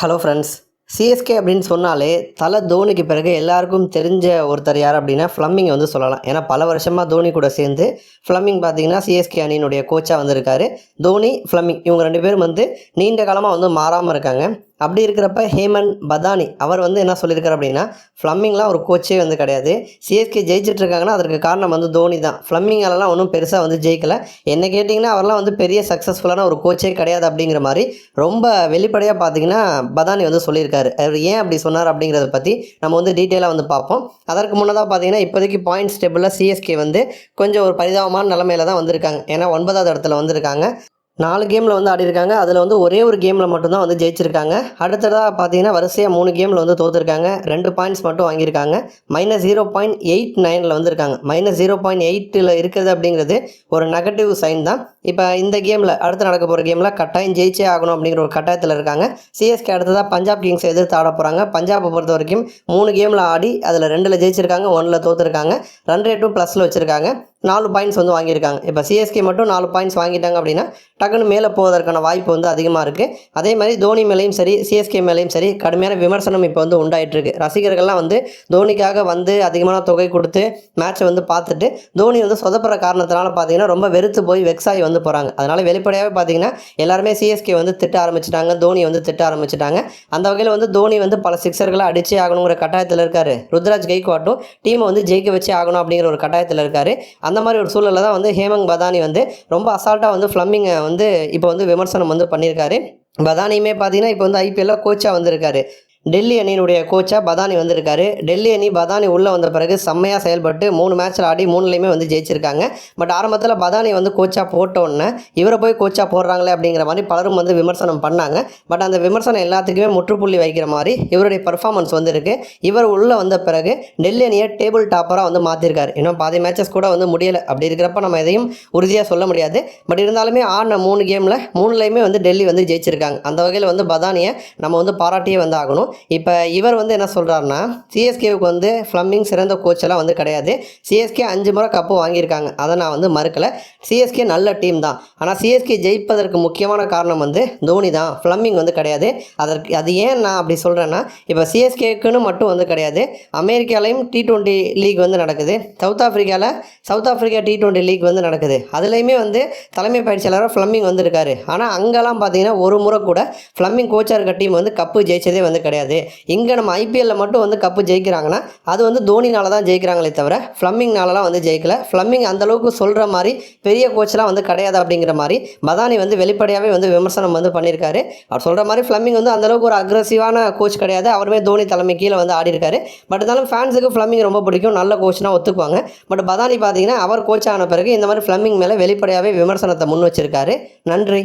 Hello friends CSK அப்படின்னு சொன்னாலே தலை தோனிக்கு பிறகு எல்லாருக்கும் தெரிஞ்ச ஒருத்தர் யார் அப்படின்னா ஃப்ளம்மிங் வந்து சொல்லலாம். ஏன்னா பல வருஷமாக தோனி கூட சேர்ந்து ஃப்ளம்மிங் பார்த்தீங்கன்னா சிஎஸ்கே அணியினுடைய கோச்சாக வந்திருக்காரு. தோனி ஃப்ளம்மிங் இவங்க ரெண்டு பேரும் வந்து நீண்ட காலமாக வந்து மாறாமல் இருக்காங்க. அப்படி இருக்கிறப்ப ஹேமன் பதானி அவர் வந்து என்ன சொல்லியிருக்காரு அப்படின்னா ஃப்ளம்மிங்லாம் ஒரு கோச்சே வந்து கிடையாது. சிஎஸ்கே ஜெயிச்சிட்டு இருக்காங்கன்னா அதற்கு காரணம் வந்து தோனி தான். ஃப்ளம்மிங்காலலாம் ஒன்றும் பெருசாக வந்து ஜெயிக்கலை. என்ன கேட்டிங்கன்னா அவர்லாம் வந்து பெரிய சக்ஸஸ்ஃபுல்லான ஒரு கோச்சே கிடையாது அப்படிங்கிற மாதிரி ரொம்ப வெளிப்படையாக பார்த்தீங்கன்னா பதானி வந்து சொல்லியிருக்காரு. அவர் ஏன் அப்படி சொன்னார் அப்படிங்கிறத பற்றி நம்ம வந்து டீட்டெயிலாக வந்து பார்ப்போம். அதற்கு முன்னதாக பார்த்தீங்கன்னா இப்போதைக்கு பாயிண்ட்ஸ் டேபிளில் சிஎஸ்கே வந்து கொஞ்சம் ஒரு பரிதாபமான நிலமையில தான் வந்திருக்காங்க. ஏன்னா ஒன்பதாவது இடத்துல வந்திருக்காங்க. நாலு கேமில் வந்து ஆடிருக்காங்க. அதில் வந்து ஒரே ஒரு கேமில் மட்டும்தான் வந்து ஜெயிச்சிருக்காங்க. அடுத்ததாக பார்த்தீங்கன்னா வரிசையாக மூணு கேமில் வந்து தோற்றுருக்காங்க ரெண்டு பாயிண்ட்ஸ் மட்டும் வாங்கியிருக்காங்க. மைனஸ் ஜீரோ பாயிண்ட் எயிட் நைனில் வந்துருக்காங்க. மைனஸ் ஜீரோ பாயிண்ட் எயிட்டில் இருக்கிறது அப்படிங்கிறது ஒரு நெகட்டிவ் சைன் தான். இப்போ இந்த கேமில் அடுத்து நடக்க போகிற கேமில் கட்டாயம் ஜெயிச்சே ஆகணும் அப்படிங்கிற ஒரு கட்டாயத்தில் இருக்காங்க. சிஎஸ்கே அடுத்ததாக பஞ்சாப் கிங்ஸ் எதிர்த்து ஆட போகிறாங்க பஞ்சாபை பொறுத்த வரைக்கும் மூணு கேமில் ஆடி அதில் ரெண்டில் ஜெயிச்சிருக்காங்க ஒன்றில் தோற்றுருக்காங்க ரன் ரேட்டும் ப்ளஸில் வச்சுருக்காங்க. நாலு பாயிண்ட்ஸ் வந்து வாங்கியிருக்காங்க. இப்போ சிஎஸ்கே மட்டும் நாலு பாயிண்ட்ஸ் வாங்கிட்டாங்க அப்படின்னா டக்குன்னு மேலே போவதற்கான வாய்ப்பு வந்து அதிகமாக இருக்குது அதே மாதிரி தோனி மேலேயும் சரி சிஎஸ்கே மேலேயும் சரி கடுமையான விமர்சனம் இப்போ வந்து உண்டாயிட்டிருக்கு ரசிகர்கள்லாம் வந்து தோனிக்காக வந்து அதிகமான தொகை கொடுத்து மேட்ச்சை வந்து பார்த்துட்டு தோனி வந்து சொதப்படுற காரணத்தினால பார்த்தீங்கன்னா ரொம்ப வெறுத்து போய் வெக்ஸாகி வந்து போகிறாங்க அதனால் வெளிப்படையாகவே பார்த்தீங்கன்னா எல்லாருமே சிஎஸ்கே வந்து திட்ட ஆரம்பிச்சிட்டாங்க தோனி வந்து திட்ட ஆரம்பிச்சிட்டாங்க. அந்த வகையில் வந்து தோனி வந்து பல சிக்ஸர்களை அடிச்சே ஆகணுங்கிற கட்டாயத்தில் இருக்கார். ருத்ராஜ் கெய்க்வாட்டும் டீமை வந்து ஜெயிக்க வச்சே ஆகணும் அப்படிங்கிற ஒரு கட்டாயத்தில் இருக்கார். அந்த மாதிரி ஒரு சூழலில் தான் வந்து ஹேமங் பதானி வந்து ரொம்ப அசால்ட்டாக வந்து ஃப்ளம்மிங்கை வந்து இப்போ வந்து விமர்சனம் வந்து பண்ணியிருக்காரு. பதானியுமே பார்த்தீங்கன்னா இப்போ வந்து ஐபிஎல்லில் கோச்சாக வந்திருக்காரு. டெல்லி அணியினுடைய கோச்சாக பதானி வந்திருக்காரு. டெல்லி அணி பதானி உள்ளே வந்த பிறகு செம்மையாக செயல்பட்டு மூணு மேட்ச்சில் ஆடி மூணுலேயுமே வந்து ஜெயிச்சிருக்காங்க. பட் ஆரம்பத்தில் பதானி வந்து கோச்சாக போட்டோன்னே இவரை போய் கோச்சாக போடுறாங்களே அப்படிங்கிற மாதிரி பலரும் வந்து விமர்சனம் பண்ணாங்க. பட் அந்த விமர்சனம் எல்லாத்துக்குமே முற்றுப்புள்ளி வைக்கிற மாதிரி இவருடைய பர்ஃபார்மன்ஸ் வந்து இருக்குது இவர் உள்ளே வந்த பிறகு டெல்லி அணியை டேபிள் டாப்பராக வந்து மாற்றிருக்காரு இன்னும் பாதி மேட்சஸ் கூட வந்து முடியலை. அப்படி இருக்கிறப்ப நம்ம எதையும் உறுதியாக சொல்ல முடியாது. பட் இருந்தாலுமே ஆடின மூணு கேமில் மூணுலேயுமே வந்து டெல்லி வந்து ஜெயிச்சிருக்காங்க. அந்த வகையில் வந்து பதானியை நம்ம வந்து பாராட்டியே வந்து ஆகணும் இப்போ இவர் வந்து என்ன சொல்கிறாருன்னா சிஎஸ்கேவுக்கு வந்து ஃப்ளம்மிங் சிறந்த கோச்செல்லாம் வந்து கிடையாது. சிஎஸ்கே அஞ்சு முறை கப்பு வாங்கியிருக்காங்க. அதை நான் வந்து மறுக்கலை. சிஎஸ்கே நல்ல டீம் தான். ஆனால் சிஎஸ்கே ஜெயிப்பதற்கு முக்கியமான காரணம் வந்து தோனி தான். ஃப்ளம்மிங் வந்து கிடையாது. அதற்கு அது ஏன் நான் அப்படி சொல்கிறேன்னா இப்போ சிஎஸ்கேக்குன்னு மட்டும் வந்து கிடையாது. அமெரிக்காலையும் டி ட்வெண்ட்டி லீக் வந்து நடக்குது. South ஆஃப்ரிக்காவில் south Africa T twenty league வந்து நடக்குது. அதுலேயுமே வந்து தலைமை பயிற்சியாளராக ஃப்ளம்மிங் வந்திருக்காரு ஆனால் அங்கெல்லாம் பார்த்தீங்கன்னா ஒரு முறை கூட ஃப்ளம்மிங் கோச்சாக இருக்க டீம் வந்து கப்பு ஜெயிச்சதே வந்து கிடையாது. இங்கே நம்ம ஐபிஎல்லில் மட்டும் வந்து கப்பு ஜெயிக்கிறாங்கன்னா அது வந்து தோனினால தான் ஜெயிக்கிறாங்களே தவிர ஃப்ளம்மிங்னாலலாம் வந்து ஜெயிக்கல. ஃப்ளம்மிங் அந்தளவுக்கு சொல்கிற மாதிரி பெரிய கோச்செலாம் வந்து கிடையாது அப்படிங்கிற மாதிரி பதானி வந்து வெளிப்படையாகவே வந்து விமர்சனம் வந்து பண்ணியிருக்காரு அவர் சொல்கிற மாதிரி ஃப்ளம்மிங் வந்து அந்தளவுக்கு ஒரு அக்ரஸிவான கோச் கிடையாது. அவருமே தோனி தலைமை கீழே வந்து ஆடி இருக்காரு பட் இருந்தாலும் ஃபேன்ஸுக்கு ஃப்ளம்மிங் ரொம்ப பிடிக்கும். நல்ல கோச்னா ஒத்துக்குவாங்க. பட் பதானி பார்த்தீங்கன்னா அவர் கோச் ஆன பிறகு இந்த மாதிரி ஃப்ளம்மிங் மேலே வெளிப்படையாகவே விமர்சனத்தை முன் வச்சிருக்காரு. நன்றி.